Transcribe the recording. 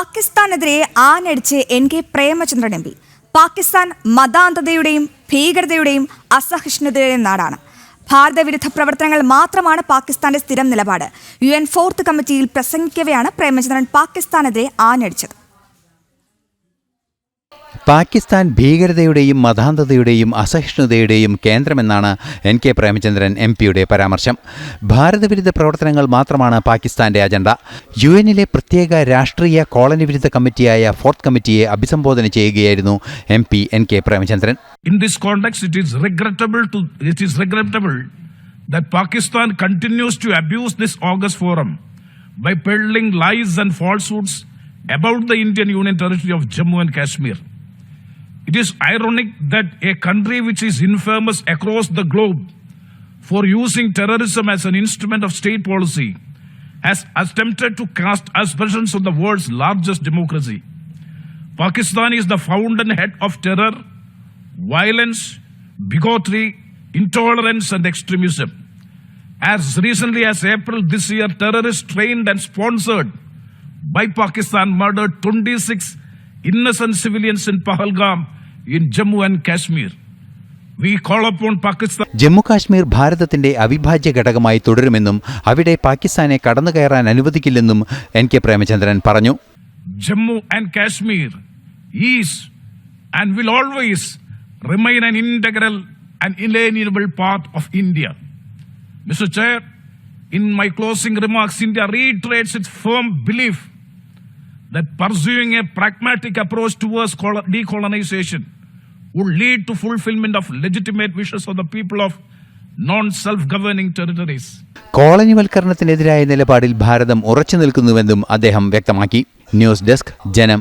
പാകിസ്ഥാനെതിരെ ആനടിച്ച് N K Premachandran M P. Pakistan മതാന്തതയുടെയും ഭീകരതയുടെയും അസഹിഷ്ണുതയുടെയും നാടാണ്. ഭാരതവിരുദ്ധ പ്രവർത്തനങ്ങൾ മാത്രമാണ് പാകിസ്ഥാന്റെ സ്ഥിരം നിലപാട്. യു എൻ ഫോർത്ത് കമ്മിറ്റിയിൽ പ്രസംഗിക്കവെയാണ് പ്രേമചന്ദ്രൻ പാകിസ്ഥാനെതിരെ ആഞ്ഞടിച്ചത്. പാകിസ്ഥാൻ ഭീകരതയുടെയും മതാന്തതയുടെയും അസഹിഷ്ണുതയുടെയും കേന്ദ്രമെന്നാണ് എൻ കെ പ്രേമചന്ദ്രൻ എം പിയുടെ പരാമർശം ഭാരതവിരുദ്ധ പ്രവർത്തനങ്ങൾ മാത്രമാണ് പാകിസ്ഥാന്റെ അജണ്ട യു എന്നിലെ പ്രത്യേക രാഷ്ട്രീയ കോളനി വിരുദ്ധ കമ്മിറ്റിയായ ഫോർത്ത് കമ്മിറ്റിയെ അഭിസംബോധന ചെയ്യുകയായിരുന്നു M P N K Premachandran In this context, it is regrettable to it is regrettable that Pakistan continues to abuse this August forum by peddling lies and falsehoods about the Indian Union territory of Jammu and Kashmir. It is ironic that a country which is infamous across the globe for using terrorism as an instrument of state policy has attempted to cast aspersions on the world's largest democracy. Pakistan is the fountainhead of terror, violence, bigotry, intolerance, and extremism. As recently as April this year, terrorists trained and sponsored by Pakistan murdered 26 innocent civilians in Pahalgam Jammu Kashmir ഭാരതത്തിന്റെ അവിഭാജ്യ ഘടകമായി തുടരുമെന്നും അവിടെ പാകിസ്ഥാനെ കടന്നു കയറാൻ അനുവദിക്കില്ലെന്നും N K Premachandran പറഞ്ഞു Jammu and Kashmir is and will always remain an integral and part of India mister chair in my closing remarks India reiterates its firm belief that pursuing a pragmatic approach towards decolonization would lead to fulfillment of legitimate wishes of the people of non-self governing territories. കോളനിവൽക്കരണത്തിനെതിരായ നിലപാടിൽ ഭാരതം ഉറച്ചു നിൽക്കുന്നുവെന്നും അദ്ദേഹം വ്യക്തമാക്കി news desk ജനം